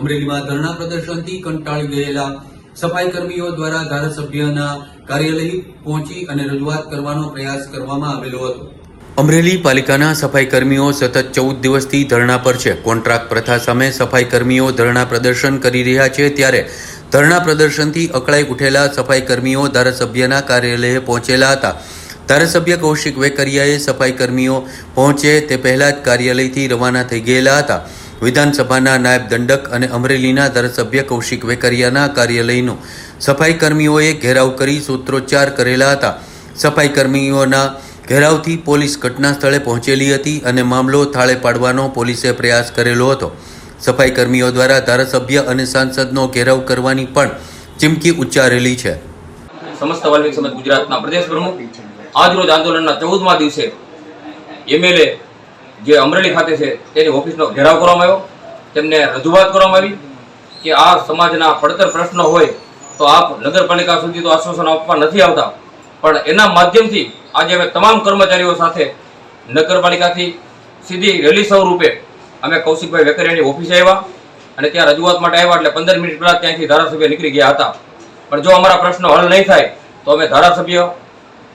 અમરેલીમાં ધરણા પ્રદર્શનથી કંટાળી ગયેલા સફાઈ કર્મીઓ દ્વારા ધારાસભ્યના કાર્યાલય પહોંચી અને રજૂઆત કરવાનો પ્રયાસ કરવામાં આવેલો હતો. અમરેલી પાલિકાના સફાઈ કર્મીઓ સતત ચૌદ દિવસથી ધરણા પર છે. કોન્ટ્રાક્ટ પ્રથા સામે સફાઈ કર્મીઓ ધરણા પ્રદર્શન કરી રહ્યા છે ત્યારે ધરણા પ્રદર્શનથી અકળાઈ ઉઠેલા સફાઈ કર્મીઓ ધારાસભ્યના કાર્યાલયે પહોંચેલા હતા. ધારાસભ્ય કૌશિક વેકરિયાએ સફાઈ કર્મીઓ પહોંચે તે પહેલા જ કાર્યાલયથી રવાના થઈ ગયેલા હતા. વિધાનસભાના નાયબ દંડક અને અમરેલીના ધારાસભ્ય કૌશિક વેકરિયાના કાર્યાલયનો સફાઈ કર્મીઓએ ઘેરાવ કરી સૂત્રોચ્ચાર કરેલા હતા. સફાઈ કર્મીઓના ઘેરાવથી પોલીસ ઘટના સ્થળે પહોંચેલી હતી અને મામલો થાળે પાડવાનો પોલીસે પ્રયાસ કરેલો હતો. સફાઈ કર્મીઓ દ્વારા ધારાસભ્ય અને સાંસદનો ઘેરાવ કરવાની પણ ચીમકી ઉચ્ચારેલી છે. સમસ્ત વાલ્મીકી સમાજ ગુજરાતના પ્રદેશ પ્રમુખ આજરોજ આંદોલનના ચૌદમા દિવસે એમએલએ જે અમરેલી ખાતે છે, તેની ઓફિસનો ઘેરાવ કરવામાં આવ્યો. તેમને રજૂઆત કરવામાં આવી કે આ સમાજના પડતર પ્રશ્નો હોય તો આપ નગરપાલિકા સુધી તો આશ્વાસન આપવા નથી આવતા. પણ એના માધ્યમથી આજે અમે તમામ કર્મચારીઓ સાથે નગરપાલિકાથી સીધી રેલી સ્વરૂપે અમે કૌશિકભાઈ વેકરિયાની ઓફિસે આવ્યા અને ત્યાં રજૂઆત માટે આવ્યા એટલે પંદર મિનિટ પહેલાં ત્યાંથી ધારાસભ્ય નીકળી ગયા હતા. પણ જો અમારા પ્રશ્નો હલ નહીં થાય તો અમે ધારાસભ્ય,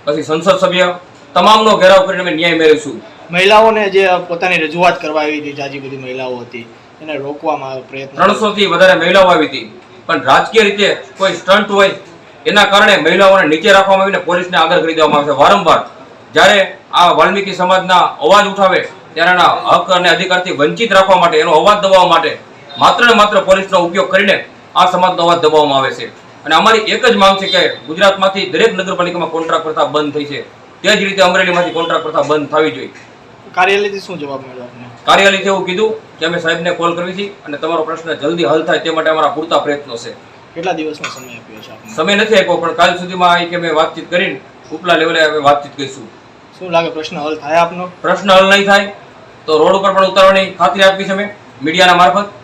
પછી સંસદ સભ્ય, તમામનો ઘેરાવ કરીને અમે ન્યાય મેળવીશું. મહિલાઓને જે પોતાની રજૂઆત કરવા આવી હતી, જાજી બધી મહિલાઓ હતી, એને રોકવામાં પ્રયત્ન ત્રણસો થી વધારે મહિલાઓ આવી હતી. પણ રાજકીય રીતે કોઈ સ્ટન્ટ હોય, એના કારણે મહિલાઓને નીચે રાખવામાં આવીને પોલીસને આગળ કરી દેવામાં આવે છે. વારંવાર જ્યારે આ વાલ્મીકી સમાજના અવાજ ઉઠાવે ત્યારે એના હક અને અધિકારથી વંચિત રાખવા માટે, એનો અવાજ દબાવવા માટે માત્ર ને માત્ર પોલીસનો ઉપયોગ કરીને આ સમાજનો અવાજ દબાવવામાં આવે છે. અને અમારી એક જ માંગ છે કે ગુજરાતમાંથી દરેક નગરપાલિકામાં કોન્ટ્રાક્ટ પ્રથા બંધ થઈ છે. તે જ રીતે અમરેલીમાંથી કોન્ટ્રાક્ટ પ્રથા બંધ થવી જોઈએ. કાર્યાલયથી શું જવાબ મળ્યો આપને? કાર્યાલયથી એવું કીધું કે અમે સાહેબને કોલ કરવી છે અને તમારો પ્રશ્ન જલ્દી હલ થાય તે માટે અમારા પૂરતા પ્રયત્નો છે. કેટલા દિવસનો સમય આપ્યો છે આપને? સમય નથી આપ્યો પણ કાલ સુધીમાં આ કે અમે વાતચીત કરીને ઉપલા લેવલે અમે વાતચીત કરીશું. શું લાગે પ્રશ્ન હલ થાય આપનો? પ્રશ્ન હલ નહીં થાય તો રોડ ઉપર પણ ઉતારવાની ખાતરી આપી છે અમે મીડિયાના મારફત.